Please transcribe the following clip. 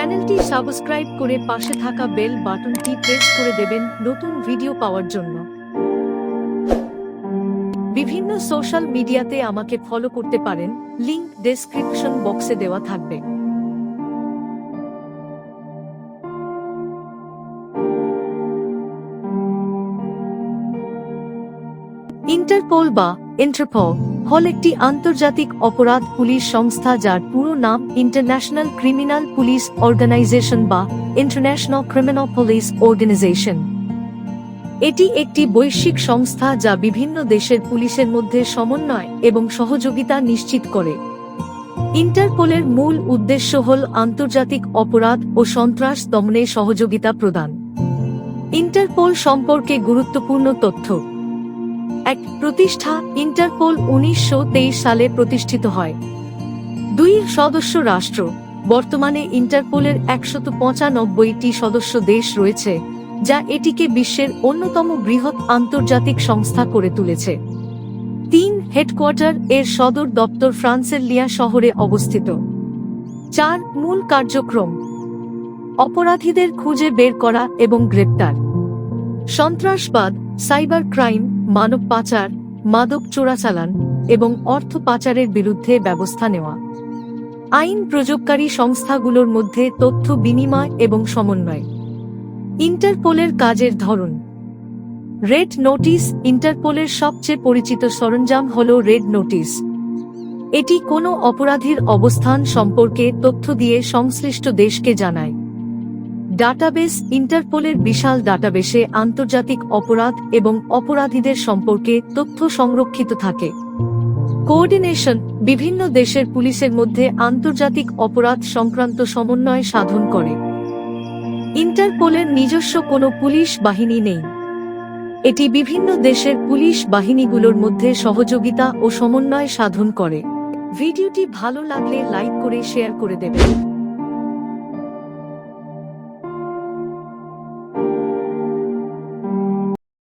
চ্যানেলটি সাবস্ক্রাইব করে পাশে থাকা বেল বাটনটি প্রেস করে দেবেন নতুন ভিডিও পাওয়ার জন্য। বিভিন্ন সোশ্যাল মিডিয়াতে আমাকে ফলো করতে পারেন, লিংক ডেসক্রিপশন বক্সে দেওয়া থাকবে। ইন্টারপোল বা ইন্টারপল হল একটি আন্তর্জাতিক অপরাধ পুলিশ সংস্থা যার পুরো নাম ইন্টারন্যাশনাল ক্রিমিনাল পুলিশ অর্গানাইজেশন বা ইন্টারন্যাশনাল ক্রিমিনাল পুলিশ অর্গানাইজেশন এটি একটি বৈশ্বিক সংস্থা যা বিভিন্ন দেশের পুলিশের মধ্যে সমন্বয় এবং সহযোগিতা নিশ্চিত করে। ইন্টারপোলের মূল উদ্দেশ্য হল আন্তর্জাতিক অপরাধ ও সন্ত্রাস দমনে সহযোগিতা প্রদান। ইন্টারপোল সম্পর্কে গুরুত্বপূর্ণ তথ্য। এক প্রতিষ্ঠা ইন্টারপোল উনিশশো তেইশ সালে প্রতিষ্ঠিত হয়। দুই সদস্য রাষ্ট্র, বর্তমানে ইন্টারপোলের একশত পঁচানব্বইটি সদস্য দেশ রয়েছে, যা এটিকে বিশ্বের অন্যতম বৃহৎ আন্তর্জাতিক সংস্থা করে তুলেছে। তিন হেডকোয়ার্টার এর সদর দপ্তর ফ্রান্সের লিয়া শহরে অবস্থিত। চার মূল কার্যক্রম, অপরাধীদের খুঁজে বের করা এবং গ্রেপ্তার। সন্ত্রাসবাদ, সাইবার ক্রাইম মানব পাচার, মাদক চোরাচালান এবং অর্থ পাচারের বিরুদ্ধে ব্যবস্থা নেওয়া। আইন প্রযোগকারী সংস্থাগুলোর মধ্যে তথ্য বিনিময় এবং সমন্বয়। ইন্টারপোলের কাজের ধরন। রেড নোটিস ইন্টারপোলের সবচেয়ে পরিচিত সরঞ্জাম হল রেড নোটিস। এটি কোনো অপরাধীর অবস্থান সম্পর্কে তথ্য দিয়ে সংশ্লিষ্ট দেশকে জানায়। ডাটাবেস ইন্টারপোলের বিশাল ডাটাবেসে আন্তর্জাতিক অপরাধ এবং অপরাধীদের সম্পর্কে তথ্য সংরক্ষিত থাকে। কোঅর্ডিনেশন বিভিন্ন দেশের পুলিশের মধ্যে আন্তর্জাতিক অপরাধ সংক্রান্ত সমন্বয় সাধন করে। ইন্টারপোলের নিজস্ব কোনো পুলিশ বাহিনী নেই। এটি বিভিন্ন দেশের পুলিশ বাহিনীগুলোর মধ্যে সহযোগিতা ও সমন্বয় সাধন করে। ভিডিওটি ভালো লাগলে লাইক করে শেয়ার করে দেবেন।